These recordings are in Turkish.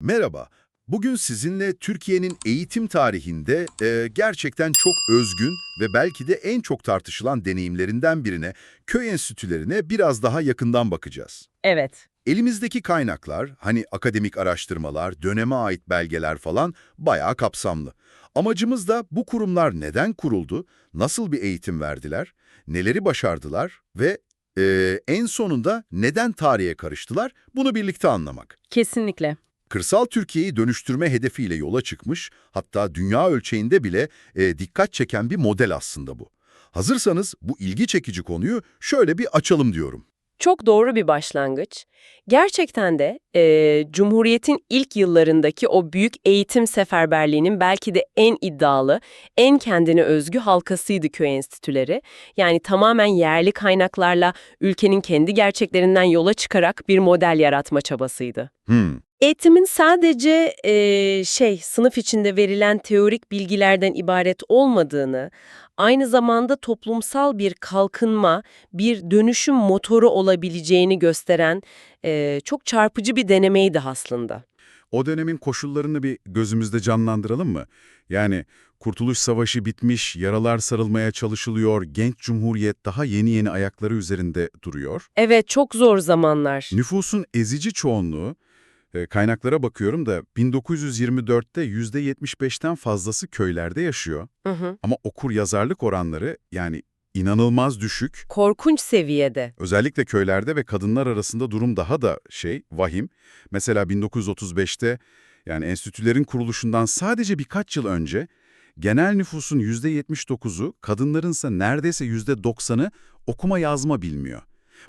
Merhaba. Bugün sizinle Türkiye'nin eğitim tarihinde e, gerçekten çok özgün ve belki de en çok tartışılan deneyimlerinden birine, köy enstitülerine biraz daha yakından bakacağız. Evet. Elimizdeki kaynaklar, hani akademik araştırmalar, döneme ait belgeler falan bayağı kapsamlı. Amacımız da bu kurumlar neden kuruldu, nasıl bir eğitim verdiler, neleri başardılar ve e, en sonunda neden tarihe karıştılar bunu birlikte anlamak. Kesinlikle. Kırsal Türkiye'yi dönüştürme hedefiyle yola çıkmış, hatta dünya ölçeğinde bile e, dikkat çeken bir model aslında bu. Hazırsanız bu ilgi çekici konuyu şöyle bir açalım diyorum. Çok doğru bir başlangıç. Gerçekten de e, Cumhuriyet'in ilk yıllarındaki o büyük eğitim seferberliğinin belki de en iddialı, en kendine özgü halkasıydı köy enstitüleri. Yani tamamen yerli kaynaklarla ülkenin kendi gerçeklerinden yola çıkarak bir model yaratma çabasıydı. Hmm, Eğitimin sadece e, şey sınıf içinde verilen teorik bilgilerden ibaret olmadığını, aynı zamanda toplumsal bir kalkınma, bir dönüşüm motoru olabileceğini gösteren e, çok çarpıcı bir denemeydi aslında. O dönemin koşullarını bir gözümüzde canlandıralım mı? Yani Kurtuluş Savaşı bitmiş, yaralar sarılmaya çalışılıyor, genç cumhuriyet daha yeni yeni ayakları üzerinde duruyor. Evet çok zor zamanlar. Nüfusun ezici çoğunluğu, e, kaynaklara bakıyorum da 1924'te %75'ten fazlası köylerde yaşıyor. Hı hı. Ama okur yazarlık oranları yani inanılmaz düşük. Korkunç seviyede. Özellikle köylerde ve kadınlar arasında durum daha da şey, vahim. Mesela 1935'te yani enstitülerin kuruluşundan sadece birkaç yıl önce genel nüfusun %79'u, kadınlarınsa neredeyse %90'ı okuma yazma bilmiyor.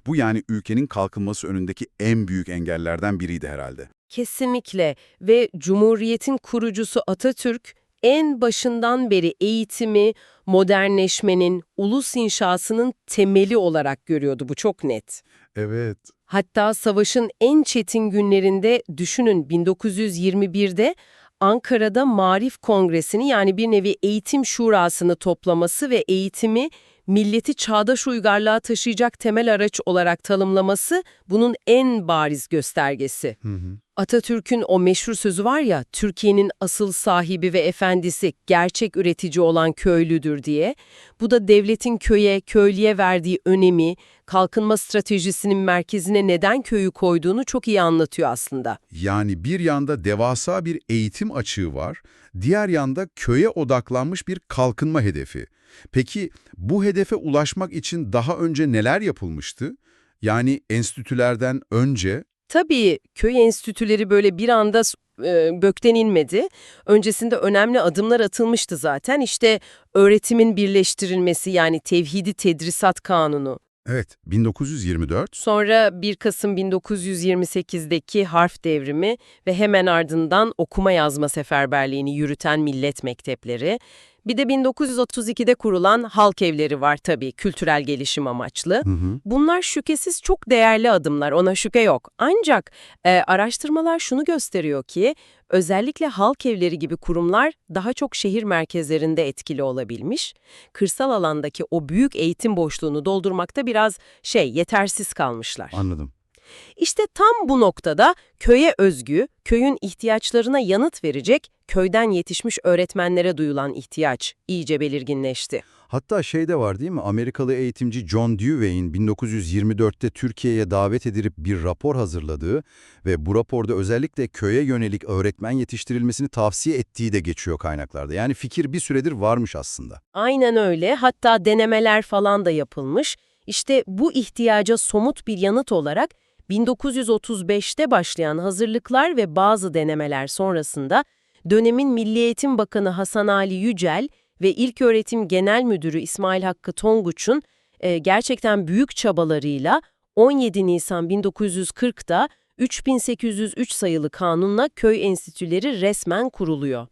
Bu yani ülkenin kalkınması önündeki en büyük engellerden biriydi herhalde. Kesinlikle ve Cumhuriyet'in kurucusu Atatürk en başından beri eğitimi, modernleşmenin, ulus inşasının temeli olarak görüyordu bu çok net. Evet. Hatta savaşın en çetin günlerinde düşünün 1921'de Ankara'da Marif Kongresi'ni yani bir nevi eğitim şurasını toplaması ve eğitimi milleti çağdaş uygarlığa taşıyacak temel araç olarak tanımlaması bunun en bariz göstergesi. Hı hı. Atatürk'ün o meşhur sözü var ya, Türkiye'nin asıl sahibi ve efendisi gerçek üretici olan köylüdür diye. Bu da devletin köye, köylüye verdiği önemi, kalkınma stratejisinin merkezine neden köyü koyduğunu çok iyi anlatıyor aslında. Yani bir yanda devasa bir eğitim açığı var, diğer yanda köye odaklanmış bir kalkınma hedefi. Peki bu hedefe ulaşmak için daha önce neler yapılmıştı? Yani enstitülerden önce Tabii köy enstitüleri böyle bir anda e, gökten inmedi. Öncesinde önemli adımlar atılmıştı zaten. İşte öğretimin birleştirilmesi yani Tevhidi Tedrisat Kanunu. Evet, 1924. Sonra 1 Kasım 1928'deki harf devrimi ve hemen ardından okuma yazma seferberliğini yürüten millet mektepleri. Bir de 1932'de kurulan halk evleri var tabii kültürel gelişim amaçlı. Hı hı. Bunlar şüphesiz çok değerli adımlar, ona şüphe yok. Ancak e, araştırmalar şunu gösteriyor ki, özellikle halk evleri gibi kurumlar daha çok şehir merkezlerinde etkili olabilmiş. Kırsal alandaki o büyük eğitim boşluğunu doldurmakta biraz şey, yetersiz kalmışlar. Anladım. İşte tam bu noktada köye özgü, köyün ihtiyaçlarına yanıt verecek, köyden yetişmiş öğretmenlere duyulan ihtiyaç iyice belirginleşti. Hatta şey de var değil mi? Amerikalı eğitimci John Dewey'in 1924'te Türkiye'ye davet edilip bir rapor hazırladığı ve bu raporda özellikle köye yönelik öğretmen yetiştirilmesini tavsiye ettiği de geçiyor kaynaklarda. Yani fikir bir süredir varmış aslında. Aynen öyle. Hatta denemeler falan da yapılmış. İşte bu ihtiyaca somut bir yanıt olarak 1935'te başlayan hazırlıklar ve bazı denemeler sonrasında dönemin Milli Eğitim Bakanı Hasan Ali Yücel ve İlköğretim Genel Müdürü İsmail Hakkı Tonguç'un e, gerçekten büyük çabalarıyla 17 Nisan 1940'da 3803 sayılı kanunla köy enstitüleri resmen kuruluyor.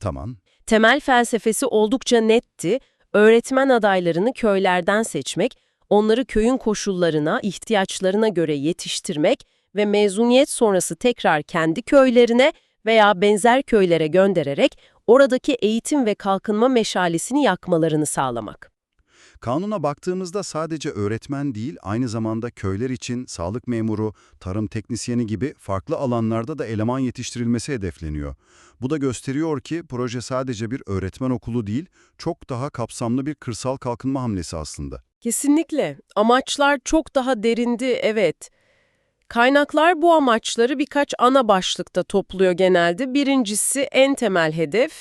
tamam. Temel felsefesi oldukça netti. Öğretmen adaylarını köylerden seçmek, onları köyün koşullarına, ihtiyaçlarına göre yetiştirmek ve mezuniyet sonrası tekrar kendi köylerine veya benzer köylere göndererek oradaki eğitim ve kalkınma meşalesini yakmalarını sağlamak. Kanuna baktığımızda sadece öğretmen değil, aynı zamanda köyler için sağlık memuru, tarım teknisyeni gibi farklı alanlarda da eleman yetiştirilmesi hedefleniyor. Bu da gösteriyor ki proje sadece bir öğretmen okulu değil, çok daha kapsamlı bir kırsal kalkınma hamlesi aslında. Kesinlikle. Amaçlar çok daha derindi, evet. Kaynaklar bu amaçları birkaç ana başlıkta topluyor genelde. Birincisi en temel hedef,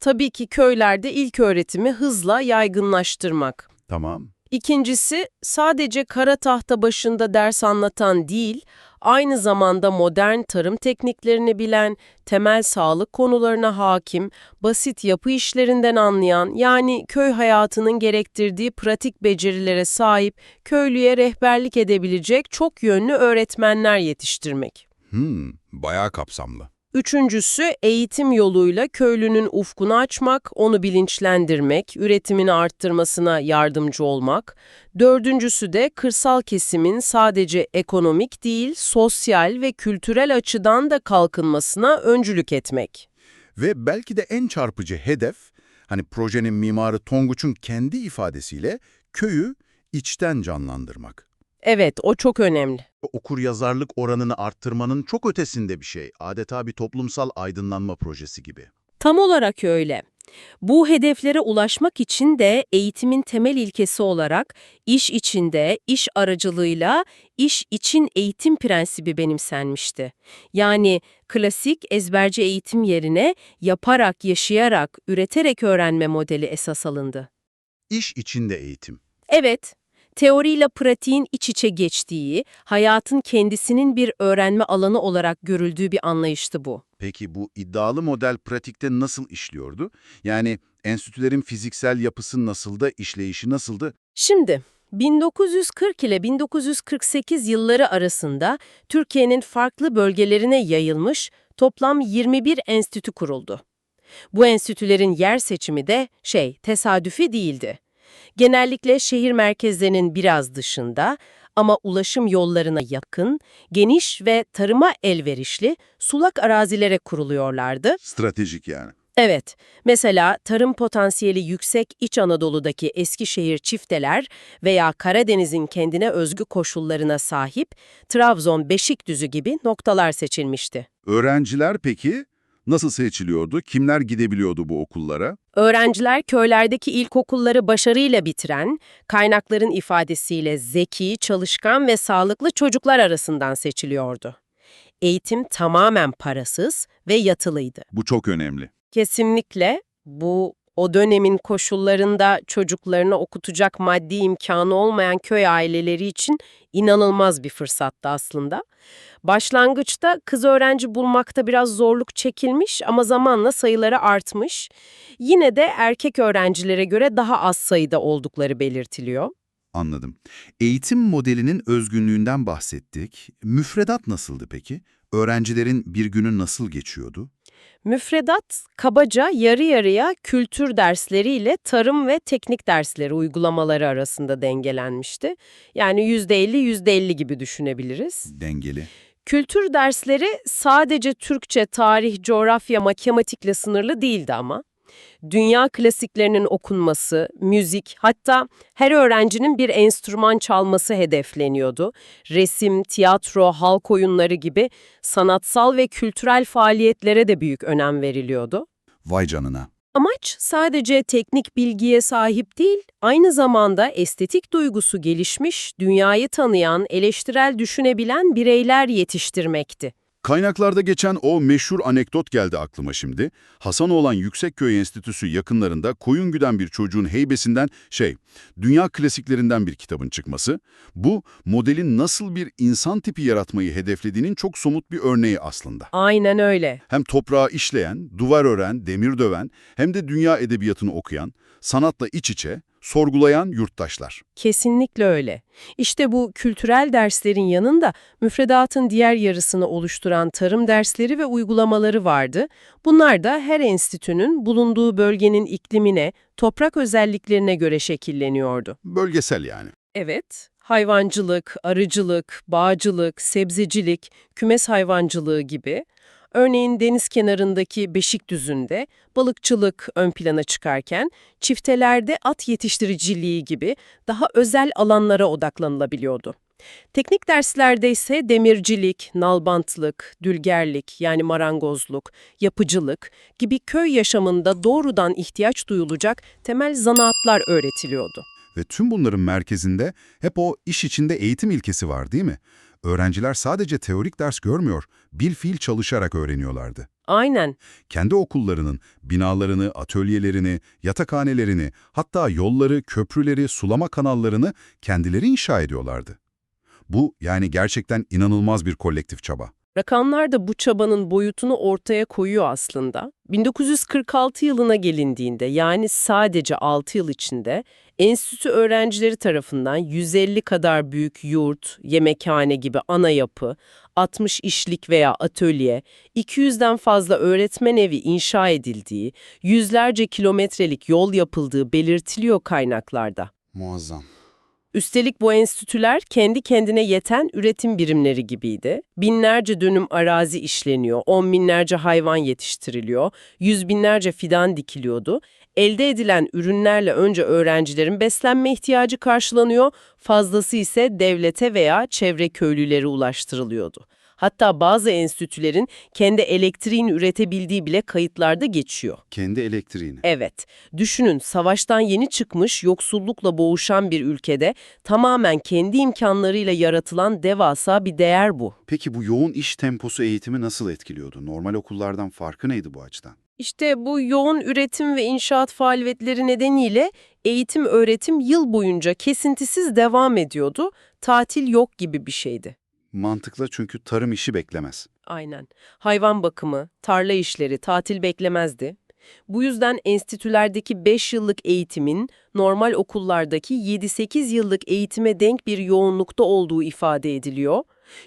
tabii ki köylerde ilk öğretimi hızla yaygınlaştırmak. Tamam. İkincisi, sadece kara tahta başında ders anlatan değil, aynı zamanda modern tarım tekniklerini bilen, temel sağlık konularına hakim, basit yapı işlerinden anlayan, yani köy hayatının gerektirdiği pratik becerilere sahip, köylüye rehberlik edebilecek çok yönlü öğretmenler yetiştirmek. Hmm, bayağı kapsamlı. Üçüncüsü eğitim yoluyla köylünün ufkunu açmak, onu bilinçlendirmek, üretimini arttırmasına yardımcı olmak. Dördüncüsü de kırsal kesimin sadece ekonomik değil, sosyal ve kültürel açıdan da kalkınmasına öncülük etmek. Ve belki de en çarpıcı hedef, hani projenin mimarı Tonguç'un kendi ifadesiyle köyü içten canlandırmak. Evet, o çok önemli. okur yazarlık oranını arttırmanın çok ötesinde bir şey. Adeta bir toplumsal aydınlanma projesi gibi. Tam olarak öyle. Bu hedeflere ulaşmak için de eğitimin temel ilkesi olarak iş içinde, iş aracılığıyla iş için eğitim prensibi benimsenmişti. Yani klasik ezberci eğitim yerine yaparak, yaşayarak, üreterek öğrenme modeli esas alındı. İş içinde eğitim. Evet, teoriyle pratiğin iç içe geçtiği, hayatın kendisinin bir öğrenme alanı olarak görüldüğü bir anlayıştı bu. Peki bu iddialı model pratikte nasıl işliyordu? Yani enstitülerin fiziksel yapısı nasıldı, işleyişi nasıldı? Şimdi 1940 ile 1948 yılları arasında Türkiye'nin farklı bölgelerine yayılmış toplam 21 enstitü kuruldu. Bu enstitülerin yer seçimi de şey, tesadüfi değildi. Genellikle şehir merkezlerinin biraz dışında ama ulaşım yollarına yakın, geniş ve tarıma elverişli sulak arazilere kuruluyorlardı. Stratejik yani. Evet, mesela tarım potansiyeli yüksek İç Anadolu'daki Eskişehir çifteler veya Karadeniz'in kendine özgü koşullarına sahip Trabzon Beşikdüzü gibi noktalar seçilmişti. Öğrenciler peki nasıl seçiliyordu? Kimler gidebiliyordu bu okullara? Öğrenciler köylerdeki ilkokulları başarıyla bitiren, kaynakların ifadesiyle zeki, çalışkan ve sağlıklı çocuklar arasından seçiliyordu. Eğitim tamamen parasız ve yatılıydı. Bu çok önemli. Kesinlikle bu o dönemin koşullarında çocuklarını okutacak maddi imkanı olmayan köy aileleri için inanılmaz bir fırsattı aslında. Başlangıçta kız öğrenci bulmakta biraz zorluk çekilmiş ama zamanla sayıları artmış. Yine de erkek öğrencilere göre daha az sayıda oldukları belirtiliyor. Anladım. Eğitim modelinin özgünlüğünden bahsettik. Müfredat nasıldı peki? Öğrencilerin bir günü nasıl geçiyordu? Müfredat kabaca yarı yarıya kültür dersleriyle tarım ve teknik dersleri uygulamaları arasında dengelenmişti. Yani %50 %50 gibi düşünebiliriz. Dengeli. Kültür dersleri sadece Türkçe, tarih, coğrafya, matematikle sınırlı değildi ama. Dünya klasiklerinin okunması, müzik, hatta her öğrencinin bir enstrüman çalması hedefleniyordu. Resim, tiyatro, halk oyunları gibi sanatsal ve kültürel faaliyetlere de büyük önem veriliyordu. Vay canına. Amaç sadece teknik bilgiye sahip değil, aynı zamanda estetik duygusu gelişmiş, dünyayı tanıyan, eleştirel düşünebilen bireyler yetiştirmekti. Kaynaklarda geçen o meşhur anekdot geldi aklıma şimdi. Hasanoğlan Yüksekköy Enstitüsü yakınlarında koyun güden bir çocuğun heybesinden şey, dünya klasiklerinden bir kitabın çıkması. Bu, modelin nasıl bir insan tipi yaratmayı hedeflediğinin çok somut bir örneği aslında. Aynen öyle. Hem toprağı işleyen, duvar ören, demir döven, hem de dünya edebiyatını okuyan, sanatla iç içe, sorgulayan yurttaşlar. Kesinlikle öyle. İşte bu kültürel derslerin yanında müfredatın diğer yarısını oluşturan tarım dersleri ve uygulamaları vardı. Bunlar da her enstitünün bulunduğu bölgenin iklimine, toprak özelliklerine göre şekilleniyordu. Bölgesel yani. Evet, hayvancılık, arıcılık, bağcılık, sebzecilik, kümes hayvancılığı gibi. Örneğin deniz kenarındaki Beşikdüzü'nde balıkçılık ön plana çıkarken çiftelerde at yetiştiriciliği gibi daha özel alanlara odaklanılabiliyordu. Teknik derslerde ise demircilik, nalbantlık, dülgerlik yani marangozluk, yapıcılık gibi köy yaşamında doğrudan ihtiyaç duyulacak temel zanaatlar öğretiliyordu. Ve tüm bunların merkezinde hep o iş içinde eğitim ilkesi var değil mi? Öğrenciler sadece teorik ders görmüyor, bil fiil çalışarak öğreniyorlardı. Aynen. Kendi okullarının binalarını, atölyelerini, yatakhanelerini, hatta yolları, köprüleri, sulama kanallarını kendileri inşa ediyorlardı. Bu yani gerçekten inanılmaz bir kolektif çaba. Rakamlar da bu çabanın boyutunu ortaya koyuyor aslında. 1946 yılına gelindiğinde yani sadece 6 yıl içinde enstitü öğrencileri tarafından 150 kadar büyük yurt, yemekhane gibi ana yapı, 60 işlik veya atölye, 200'den fazla öğretmen evi inşa edildiği, yüzlerce kilometrelik yol yapıldığı belirtiliyor kaynaklarda. Muazzam. Üstelik bu enstitüler kendi kendine yeten üretim birimleri gibiydi. Binlerce dönüm arazi işleniyor, on binlerce hayvan yetiştiriliyor, yüz binlerce fidan dikiliyordu. Elde edilen ürünlerle önce öğrencilerin beslenme ihtiyacı karşılanıyor, fazlası ise devlete veya çevre köylülere ulaştırılıyordu. Hatta bazı enstitülerin kendi elektriğini üretebildiği bile kayıtlarda geçiyor. Kendi elektriğini. Evet, düşünün savaştan yeni çıkmış, yoksullukla boğuşan bir ülkede tamamen kendi imkanlarıyla yaratılan devasa bir değer bu. Peki bu yoğun iş temposu eğitimi nasıl etkiliyordu? Normal okullardan farkı neydi bu açıdan? İşte bu yoğun üretim ve inşaat faaliyetleri nedeniyle eğitim öğretim yıl boyunca kesintisiz devam ediyordu, tatil yok gibi bir şeydi. Mantıklı çünkü tarım işi beklemez. Aynen. Hayvan bakımı, tarla işleri, tatil beklemezdi. Bu yüzden enstitülerdeki 5 yıllık eğitimin normal okullardaki 7-8 yıllık eğitime denk bir yoğunlukta olduğu ifade ediliyor.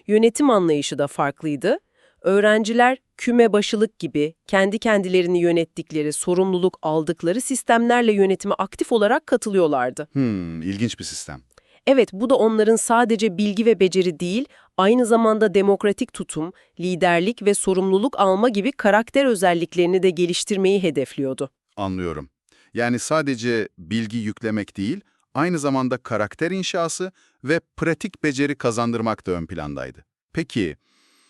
Yönetim anlayışı da farklıydı. Öğrenciler küme başılık gibi kendi kendilerini yönettikleri, sorumluluk aldıkları sistemlerle yönetime aktif olarak katılıyorlardı. Hmm, ilginç bir sistem. Evet, bu da onların sadece bilgi ve beceri değil, aynı zamanda demokratik tutum, liderlik ve sorumluluk alma gibi karakter özelliklerini de geliştirmeyi hedefliyordu. Anlıyorum. Yani sadece bilgi yüklemek değil, aynı zamanda karakter inşası ve pratik beceri kazandırmak da ön plandaydı. Peki,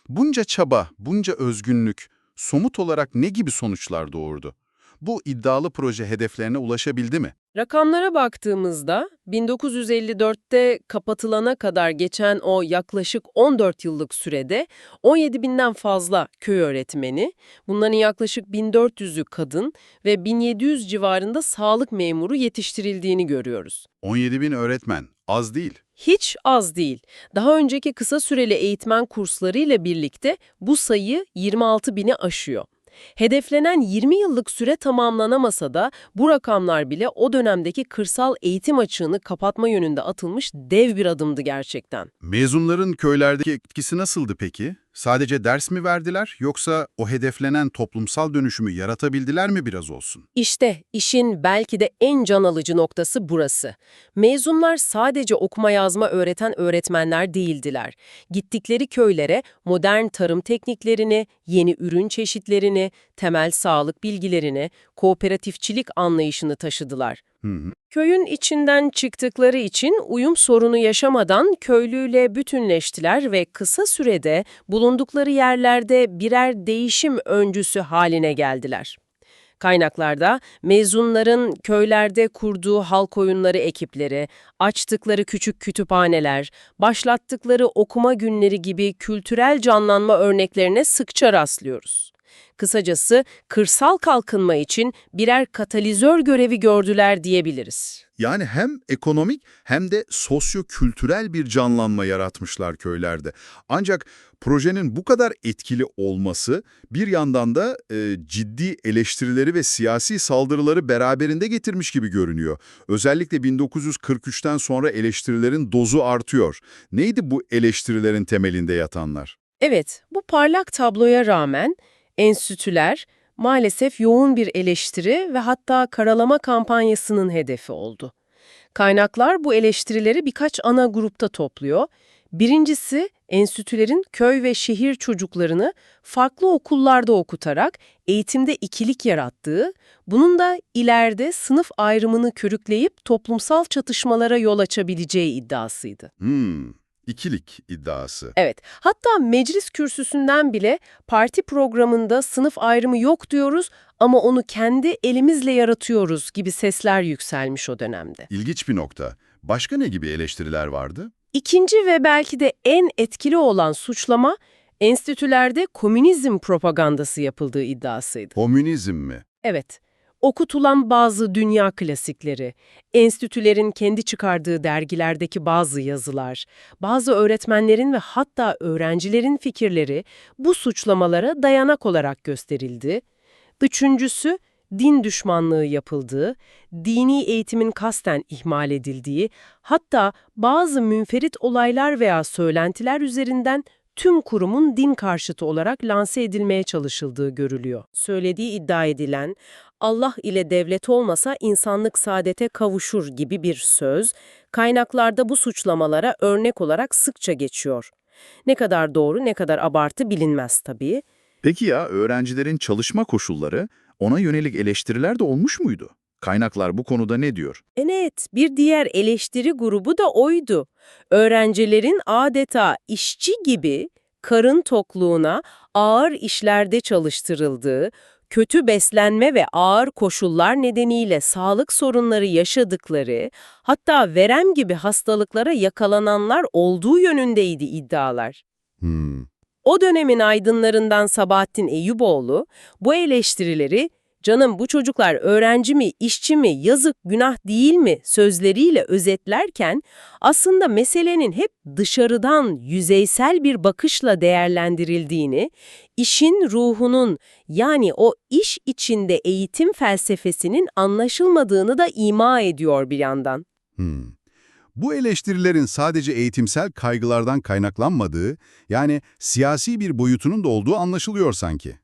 bunca çaba, bunca özgünlük, somut olarak ne gibi sonuçlar doğurdu? Bu iddialı proje hedeflerine ulaşabildi mi? Rakamlara baktığımızda 1954'te kapatılana kadar geçen o yaklaşık 14 yıllık sürede 17 binden fazla köy öğretmeni, bunların yaklaşık 1400'ü kadın ve 1700 civarında sağlık memuru yetiştirildiğini görüyoruz. 17 bin öğretmen, az değil. Hiç az değil. Daha önceki kısa süreli eğitmen kurslarıyla birlikte bu sayı 26 bini aşıyor. Hedeflenen 20 yıllık süre tamamlanamasa da bu rakamlar bile o dönemdeki kırsal eğitim açığını kapatma yönünde atılmış dev bir adımdı gerçekten. Mezunların köylerdeki etkisi nasıldı peki? Sadece ders mi verdiler yoksa o hedeflenen toplumsal dönüşümü yaratabildiler mi biraz olsun? İşte işin belki de en can alıcı noktası burası. Mezunlar sadece okuma yazma öğreten öğretmenler değildiler. Gittikleri köylere modern tarım tekniklerini, yeni ürün çeşitlerini, temel sağlık bilgilerini, kooperatifçilik anlayışını taşıdılar. Köyün içinden çıktıkları için uyum sorunu yaşamadan köylüyle bütünleştiler ve kısa sürede bulundukları yerlerde birer değişim öncüsü haline geldiler. Kaynaklarda mezunların köylerde kurduğu halk oyunları ekipleri, açtıkları küçük kütüphaneler, başlattıkları okuma günleri gibi kültürel canlanma örneklerine sıkça rastlıyoruz. Kısacası kırsal kalkınma için birer katalizör görevi gördüler diyebiliriz. Yani hem ekonomik hem de sosyo-kültürel bir canlanma yaratmışlar köylerde. Ancak projenin bu kadar etkili olması bir yandan da e, ciddi eleştirileri ve siyasi saldırıları beraberinde getirmiş gibi görünüyor. Özellikle 1943'ten sonra eleştirilerin dozu artıyor. Neydi bu eleştirilerin temelinde yatanlar? Evet, bu parlak tabloya rağmen enstitüler maalesef yoğun bir eleştiri ve hatta karalama kampanyasının hedefi oldu. Kaynaklar bu eleştirileri birkaç ana grupta topluyor. Birincisi, enstitülerin köy ve şehir çocuklarını farklı okullarda okutarak eğitimde ikilik yarattığı, bunun da ileride sınıf ayrımını körükleyip toplumsal çatışmalara yol açabileceği iddiasıydı. Hmm, ikilik iddiası. Evet, hatta meclis kürsüsünden bile parti programında sınıf ayrımı yok diyoruz ama onu kendi elimizle yaratıyoruz gibi sesler yükselmiş o dönemde. İlginç bir nokta. Başka ne gibi eleştiriler vardı? İkinci ve belki de en etkili olan suçlama, enstitülerde komünizm propagandası yapıldığı iddiasıydı. Komünizm mi? Evet, okutulan bazı dünya klasikleri, enstitülerin kendi çıkardığı dergilerdeki bazı yazılar, bazı öğretmenlerin ve hatta öğrencilerin fikirleri bu suçlamalara dayanak olarak gösterildi. Üçüncüsü, din düşmanlığı yapıldığı, dini eğitimin kasten ihmal edildiği, hatta bazı münferit olaylar veya söylentiler üzerinden tüm kurumun din karşıtı olarak lanse edilmeye çalışıldığı görülüyor. Söylediği iddia edilen, Allah ile devlet olmasa insanlık saadete kavuşur gibi bir söz, kaynaklarda bu suçlamalara örnek olarak sıkça geçiyor. Ne kadar doğru ne kadar abartı bilinmez tabii. Peki ya öğrencilerin çalışma koşulları, ona yönelik eleştiriler de olmuş muydu? Kaynaklar bu konuda ne diyor? Evet, bir diğer eleştiri grubu da oydu. Öğrencilerin adeta işçi gibi karın tokluğuna ağır işlerde çalıştırıldığı, kötü beslenme ve ağır koşullar nedeniyle sağlık sorunları yaşadıkları, hatta verem gibi hastalıklara yakalananlar olduğu yönündeydi iddialar. Hmm. O dönemin aydınlarından Sabahattin Eyyuboğlu bu eleştirileri canım bu çocuklar öğrenci mi, işçi mi, yazık, günah değil mi sözleriyle özetlerken aslında meselenin hep dışarıdan yüzeysel bir bakışla değerlendirildiğini, işin ruhunun yani o iş içinde eğitim felsefesinin anlaşılmadığını da ima ediyor bir yandan. Hmm. Bu eleştirilerin sadece eğitimsel kaygılardan kaynaklanmadığı, yani siyasi bir boyutunun da olduğu anlaşılıyor sanki.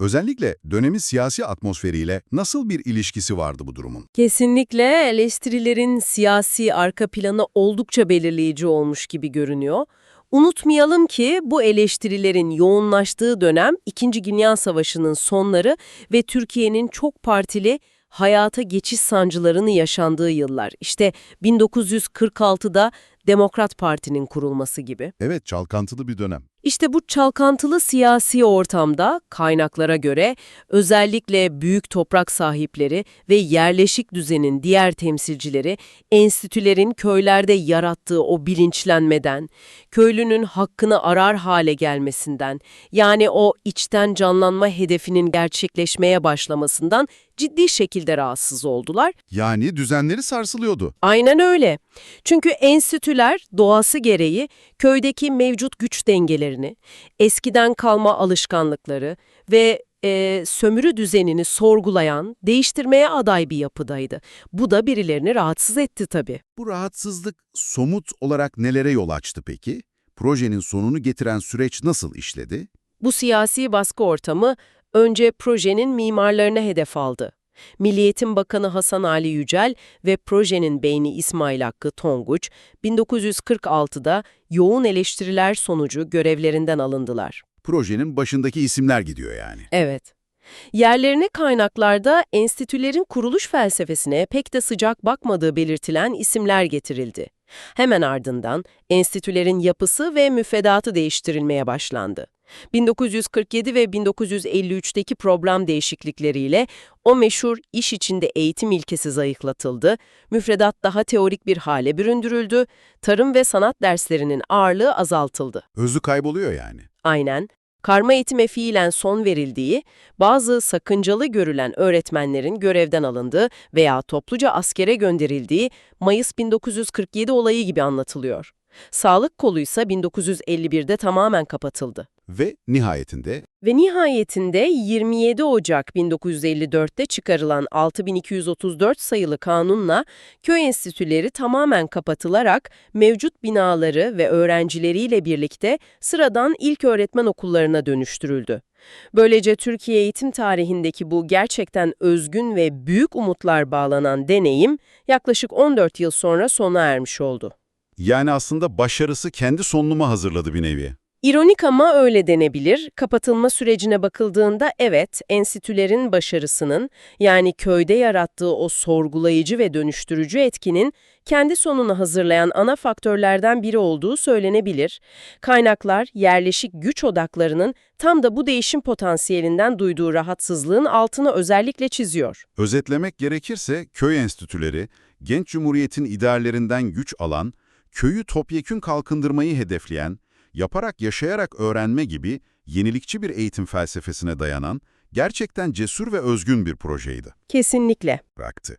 Özellikle dönemin siyasi atmosferiyle nasıl bir ilişkisi vardı bu durumun? Kesinlikle eleştirilerin siyasi arka planı oldukça belirleyici olmuş gibi görünüyor. Unutmayalım ki bu eleştirilerin yoğunlaştığı dönem İkinci Dünya Savaşı'nın sonları ve Türkiye'nin çok partili hayata geçiş sancılarını yaşandığı yıllar. İşte 1946'da Demokrat Parti'nin kurulması gibi. Evet, çalkantılı bir dönem. İşte bu çalkantılı siyasi ortamda kaynaklara göre özellikle büyük toprak sahipleri ve yerleşik düzenin diğer temsilcileri enstitülerin köylerde yarattığı o bilinçlenmeden, köylünün hakkını arar hale gelmesinden, yani o içten canlanma hedefinin gerçekleşmeye başlamasından ciddi şekilde rahatsız oldular. Yani düzenleri sarsılıyordu. Aynen öyle. Çünkü enstitüler doğası gereği köydeki mevcut güç dengelerini, eskiden kalma alışkanlıkları ve e, sömürü düzenini sorgulayan, değiştirmeye aday bir yapıdaydı. Bu da birilerini rahatsız etti tabii. Bu rahatsızlık somut olarak nelere yol açtı peki? Projenin sonunu getiren süreç nasıl işledi? Bu siyasi baskı ortamı önce projenin mimarlarına hedef aldı. Milli Eğitim Bakanı Hasan Ali Yücel ve projenin beyni İsmail Hakkı Tonguç, 1946'da yoğun eleştiriler sonucu görevlerinden alındılar. Projenin başındaki isimler gidiyor yani. Evet. Yerlerine kaynaklarda enstitülerin kuruluş felsefesine pek de sıcak bakmadığı belirtilen isimler getirildi. Hemen ardından enstitülerin yapısı ve müfredatı değiştirilmeye başlandı. 1947 ve 1953'teki program değişiklikleriyle o meşhur iş içinde eğitim ilkesi zayıflatıldı, müfredat daha teorik bir hale büründürüldü, tarım ve sanat derslerinin ağırlığı azaltıldı. Özü kayboluyor yani. Aynen, karma eğitime fiilen son verildiği, bazı sakıncalı görülen öğretmenlerin görevden alındığı veya topluca askere gönderildiği Mayıs 1947 olayı gibi anlatılıyor. Sağlık koluysa 1951'de tamamen kapatıldı. Ve nihayetinde Ve nihayetinde 27 Ocak 1954'te çıkarılan 6234 sayılı kanunla köy enstitüleri tamamen kapatılarak mevcut binaları ve öğrencileriyle birlikte sıradan ilk öğretmen okullarına dönüştürüldü. Böylece Türkiye eğitim tarihindeki bu gerçekten özgün ve büyük umutlar bağlanan deneyim yaklaşık 14 yıl sonra sona ermiş oldu. Yani aslında başarısı kendi sonunu hazırladı bir nevi. İronik ama öyle denebilir. Kapatılma sürecine bakıldığında evet, enstitülerin başarısının, yani köyde yarattığı o sorgulayıcı ve dönüştürücü etkinin kendi sonunu hazırlayan ana faktörlerden biri olduğu söylenebilir. Kaynaklar, yerleşik güç odaklarının tam da bu değişim potansiyelinden duyduğu rahatsızlığın altını özellikle çiziyor. Özetlemek gerekirse köy enstitüleri, genç cumhuriyetin ideallerinden güç alan, köyü topyekün kalkındırmayı hedefleyen, yaparak yaşayarak öğrenme gibi yenilikçi bir eğitim felsefesine dayanan, gerçekten cesur ve özgün bir projeydi. Kesinlikle. bıraktı.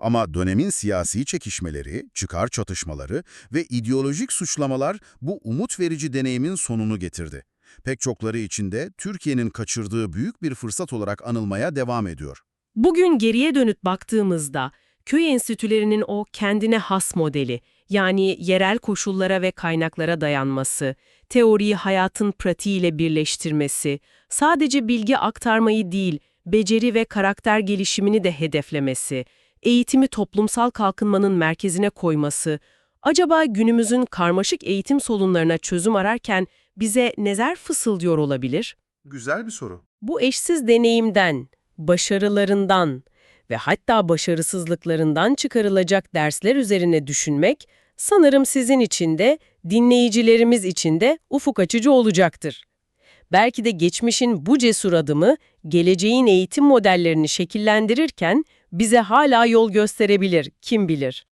Ama dönemin siyasi çekişmeleri, çıkar çatışmaları ve ideolojik suçlamalar bu umut verici deneyimin sonunu getirdi. Pek çokları için de Türkiye'nin kaçırdığı büyük bir fırsat olarak anılmaya devam ediyor. Bugün geriye dönüp baktığımızda köy enstitülerinin o kendine has modeli, yani yerel koşullara ve kaynaklara dayanması, teoriyi hayatın pratiğiyle birleştirmesi, sadece bilgi aktarmayı değil, beceri ve karakter gelişimini de hedeflemesi, eğitimi toplumsal kalkınmanın merkezine koyması, acaba günümüzün karmaşık eğitim sorunlarına çözüm ararken bize neler fısıldıyor olabilir? Güzel bir soru. Bu eşsiz deneyimden, başarılarından ve hatta başarısızlıklarından çıkarılacak dersler üzerine düşünmek sanırım sizin için de, dinleyicilerimiz için de ufuk açıcı olacaktır. Belki de geçmişin bu cesur adımı geleceğin eğitim modellerini şekillendirirken bize hala yol gösterebilir, kim bilir.